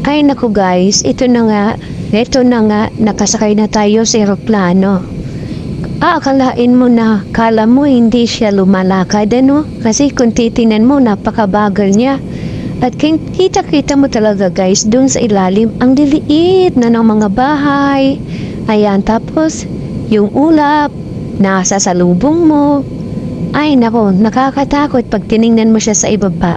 Ay naku guys, ito na nga, ito na nga, nakasakay na tayo sa eroplano. Aakalain mo na, kala mo hindi siya lumalakad ano? Kasi kung titinan mo, napakabagal niya. At kita-kita mo talaga guys, doon sa ilalim, ang liliit na ng mga bahay. Ayan, tapos, yung ulap, nasa salubong mo. Ay nako, nakakatakot pag tiningnan mo siya sa ibaba.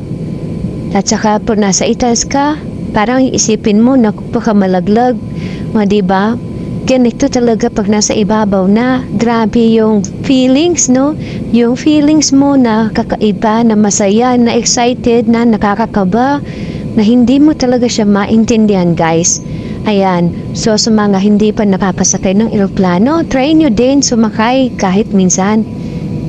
At saka po nasa itaas ka, parang isipin mo na baka malaglag. O, di ba? Ganito talaga pag nasa ibabaw na. Grabe yung feelings, no? Yung feelings mo na kakaiba, na masaya, na excited, na nakakakaba, na hindi mo talaga siya maintindihan, guys. Ayan. So, sa mga hindi pa nakapasakay ng eroplano, try nyo din sumakay kahit minsan.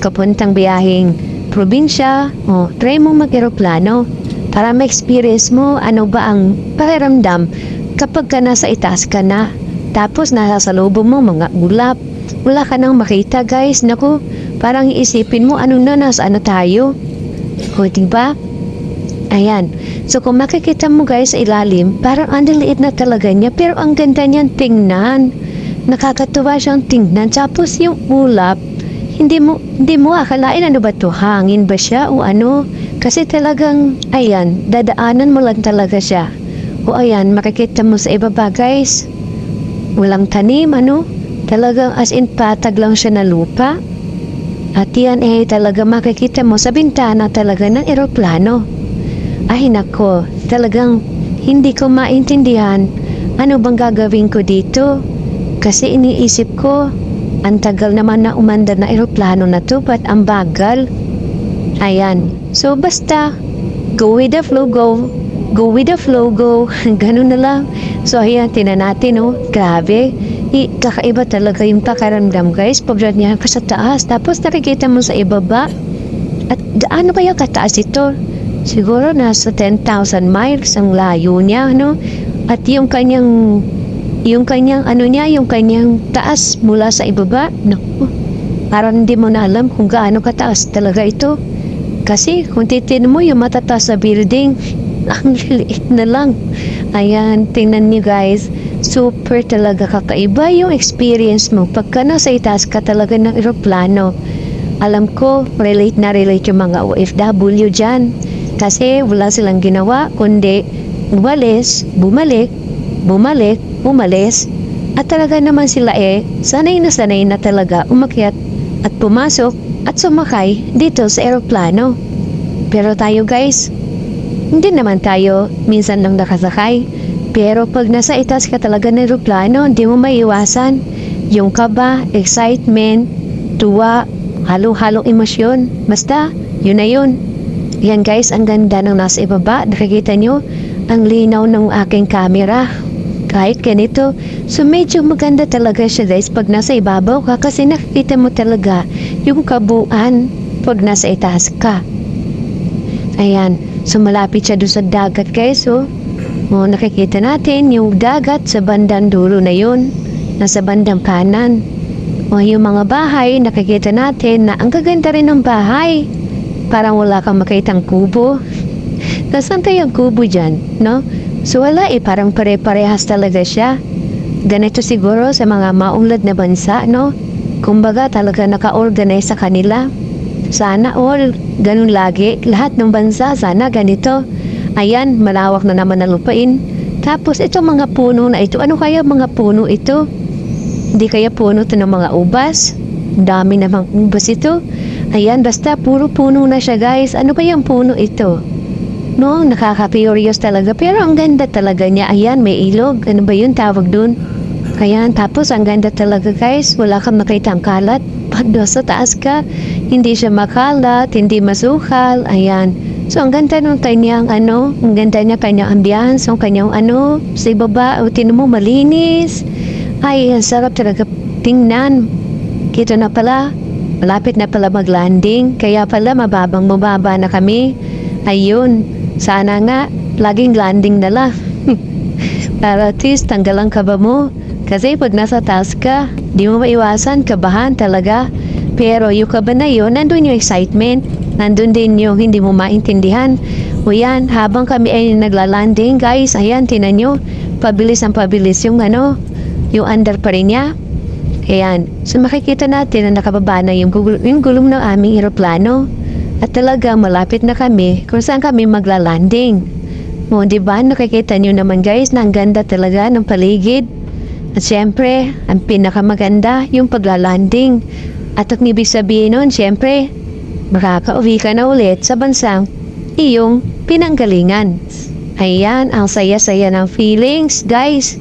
Kapuntang biyaheng probinsya, o try mo mag-eroplano para ma-experience mo ano ba ang pakiramdam kapag ka nasa itaas ka na. Tapos nasa salubong mo mga ulap. Wala ka nang makita guys. Naku, parang iisipin mo ano na nasa ano tayo. O diba? Ayan. So kung makikita mo guys sa ilalim, parang ang liit na talaga niya pero ang ganda niyang tingnan. Nakakatuwa siyang tingnan. Tapos yung ulap, hindi mo hindi mo akalain ano ba to hangin ba siya o ano kasi talagang ayan dadaanan mo lang talaga siya. O ayan makikita mo sa ibaba guys? Walang tanim ano? Talagang as in patag lang siya na lupa. At yan eh talaga makikita mo sa bintana talaga ng eroplano. Ay nako talagang hindi ko maintindihan. Ano bang gagawin ko dito? Kasi iniisip ko ang tagal naman na umandar na eroplano na to, but ang bagal. Ayan. So, basta, go with the flow, go. Go with the flow, go. Ganun na lang. So, ayan, tinan natin, oh. Grabe. I, kakaiba talaga yung pakaramdam, guys. Pagdad niya ka sa taas. Tapos, nakikita mo sa ibaba. At gaano kaya kataas ito? Siguro nasa 10,000 miles ang layo niya, no? At yung kanyang yung kanyang ano niya, yung kanyang taas mula sa ibaba, naku, parang hindi mo na alam kung gaano kataas talaga ito. Kasi kung titin mo yung matataas sa building, ang liliit na lang. Ayan, tingnan niyo guys, super talaga kakaiba yung experience mo pagka nasa itaas ka talaga ng eroplano. Alam ko, relate na relate yung mga OFW dyan. Kasi wala silang ginawa, kundi umalis, bumalik, bumalik, umalis, at talaga naman sila eh, sanay na sanay na talaga umakyat at pumasok at sumakay dito sa eroplano. Pero tayo guys, hindi naman tayo minsan lang nakasakay. Pero pag nasa itas ka talaga ng eroplano, hindi mo maiwasan. Yung kaba, excitement, tuwa, halo-halong emosyon. Basta, yun na yun. Yan guys, ang ganda ng nasa ibaba. Nakikita nyo, ang linaw ng aking camera kahit ganito. So medyo maganda talaga siya guys pag nasa ibabaw ka kasi nakikita mo talaga yung kabuuan pag nasa itaas ka. Ayan, so malapit siya doon sa dagat guys oh. O, nakikita natin yung dagat sa bandang dulo na yun, nasa bandang kanan. O yung mga bahay, nakikita natin na ang gaganda rin ng bahay. Parang wala kang makitang kubo. Nasaan kayang kubo dyan, no? So wala eh, parang pare-parehas talaga siya. Ganito siguro sa mga maunlad na bansa, no? Kumbaga talaga naka-organize sa kanila. Sana all, ganun lagi. Lahat ng bansa, sana ganito. Ayan, malawak na naman na lupain. Tapos ito mga puno na ito, ano kaya mga puno ito? Hindi kaya puno to ng mga ubas? Dami namang ubas ito. Ayan, basta puro puno na siya guys. Ano kayang puno ito? No, nakaka-curious talaga. Pero ang ganda talaga niya. Ayan, may ilog. Ano ba yun tawag dun? Ayan, tapos ang ganda talaga guys. Wala kang makita ang kalat. Pag doon sa taas ka, hindi siya makalat, hindi masukal. Ayan. So, ang ganda ng kanyang ano, ang ganda niya kanyang ambiance, ang kanyang ano, sa ibaba, o tinan malinis. Ay, ang sarap talaga tingnan. Kita na pala, malapit na pala mag-landing, kaya pala mababang mababa na kami. Ayun, sana nga, laging landing na lang. Para at least tanggal ang kaba mo. Kasi pag nasa taas ka, di mo maiwasan, kabahan talaga. Pero yung kaba na yun, nandun yung excitement. Nandun din yung hindi mo maintindihan. O yan, habang kami ay naglalanding, guys, ayan, tinan nyo, pabilis ang pabilis yung ano, yung under pa rin niya. Ayan, so makikita natin na nakababa na yung, gul- yung gulong ng aming eroplano. At talaga malapit na kami kung saan kami maglalanding. O, di ba? Nakikita nyo naman guys na ang ganda talaga ng paligid. At syempre, ang pinakamaganda yung paglalanding. At ang ibig sabihin nun, syempre, makakauwi ka na ulit sa bansang iyong pinanggalingan. Ayan, ang saya-saya ng feelings, guys.